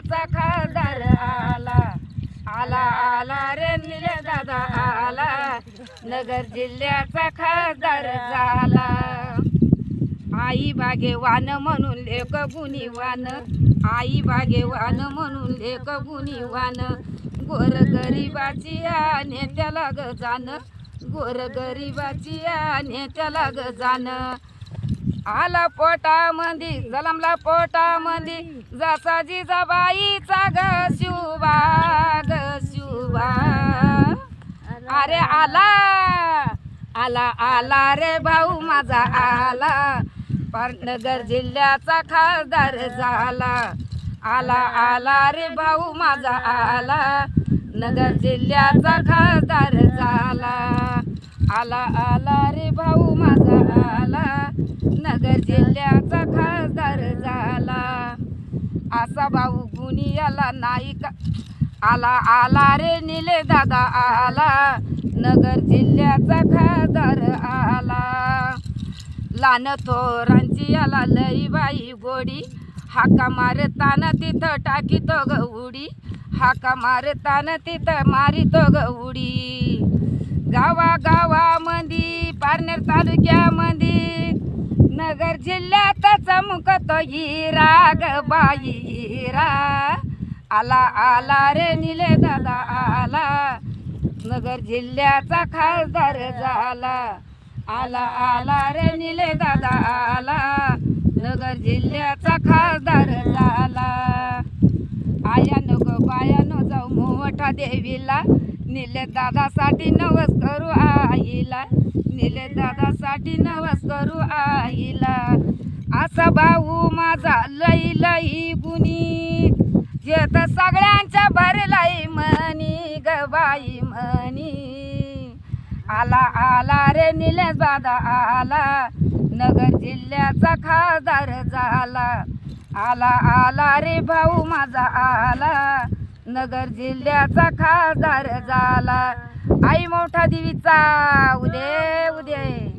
जिल्ह्याचा खासदार आला. आला आला रे निले दादा आला. नगर जिल्ह्याचा खासदार झाला. आई बागेवान म्हणून लेख गुणीवान आई बागेवान म्हणून लेख गुणीवान गोर गरिबाची आणि त्याला ग जाण गोर गरिबाची आणि त्याला ग जाण आला पोटामंदी जलमला पोटामंदी. जसा जिजाबाईचा ग शिवबा ग शिवबा अरे आला आला आला रे भाऊ माझा आला. पाटनगर जिल्ह्याचा खासदार झाला. आला आला रे भाऊ माझा आला. नगर जिल्ह्याचा खासदार झाला. आला आला रे भाऊ माझा आला. नगर जिल्ह्याचा खासदार झाला. असा भाऊ गुणी आला नाही का? आला आला रे निले दादा आला. नगर जिल्ह्याचा खासदार आला. लान थोरांची याला लई बाई गोडी. हाका मारताना तिथं टाकीतो ग उडी. हाका मारताना तिथं मारितो ग उडी. गावा गावामध्ये पारनेर तालुक्यामध्ये जिल्ह्यात चमकतो हिरा ग बाई हिरा आला आला रे निले दादा आला. नगर जिल्ह्याचा खासदार झाला. आला आला रे निले दादा आला. नगर जिल्ह्याचा खासदार झाला. आया नको बाया जाऊ मोठा देवीला. निले दादासाठी नवस करू आईला. निले दादासाठी नवस करू आईला. असा भाऊ माझा लई लई बुनी. जे तर सगळ्यांच्या भरलाई म्हणी ग बाई म्हणी. आला आला रे निलेश दादा आला. नगर जिल्ह्याचा खासदार झाला. आला आला रे भाऊ माझा आला. नगर जिल्ह्याचा खासदार झाला. आई मोठा देवीचा. उदे उदे